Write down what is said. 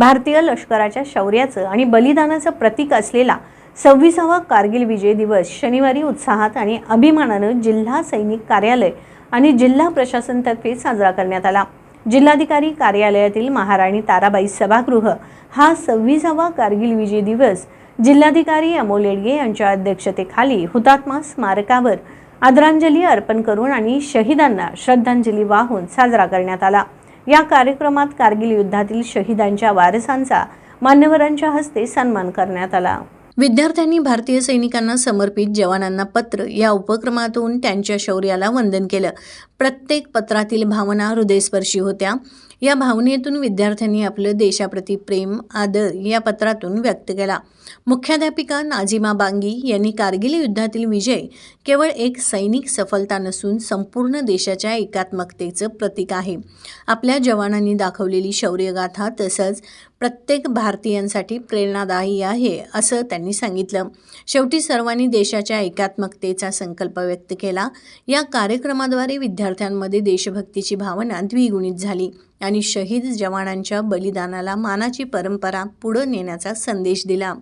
भारतीय लष्कराच्या शौर्याचं आणि बलिदानाचं प्रतीक असलेला सव्वीसावा कारगिल विजय दिवस शनिवारी उत्साहात आणि अभिमानानं जिल्हा सैनिक कार्यालय आणि जिल्हा प्रशासनतर्फे साजरा करण्यात आला. जिल्हाधिकारी कार्यालयातील महाराणी ताराबाई सभागृह हा सव्वीसावा कारगिल विजय दिवस जिल्हाधिकारी अमोल येडगे यांच्या अध्यक्षतेखाली हुतात्मा स्मारकावर आदरांजली अर्पण करून आणि शहीदांना श्रद्धांजली वाहून साजरा करण्यात आला. या कार्यक्रमात कारगिल युद्धातील शहीदांच्या वारसांचा मान्यवरांच्या हस्ते सन्मान करण्यात आला. विद्यार्थ्यांनी भारतीय सैनिकांना समर्पित जवानांना पत्र या उपक्रमातून त्यांच्या शौर्याला वंदन केलं. प्रत्येक पत्रातील भावना हृदयस्पर्शी होत्या. या भावनेतून विद्यार्थ्यांनी आपलं देशाप्रती प्रेम आदर या पत्रातून व्यक्त केला. मुख्याध्यापिका नाझिमा बांगी यांनी कारगिल युद्धातील विजय केवळ एक सैनिक सफलता नसून संपूर्ण देशाच्या एकात्मकतेचं प्रतीक आहे. आपल्या जवानांनी दाखवलेली शौर्यगाथा तसंच प्रत्येक भारतीयांसाठी प्रेरणादायी आहे असं त्यांनी सांगितलं. शेवटी सर्वांनी देशाच्या एकात्मकतेचा संकल्प व्यक्त केला. या कार्यक्रमाद्वारे विद्यार्थ्यांमध्ये देशभक्तीची भावना द्विगुणित झाली. आणि शहीद जवानांच्या बलिदानाला मानाची परंपरा पुढं नेण्याचा संदेश दिला.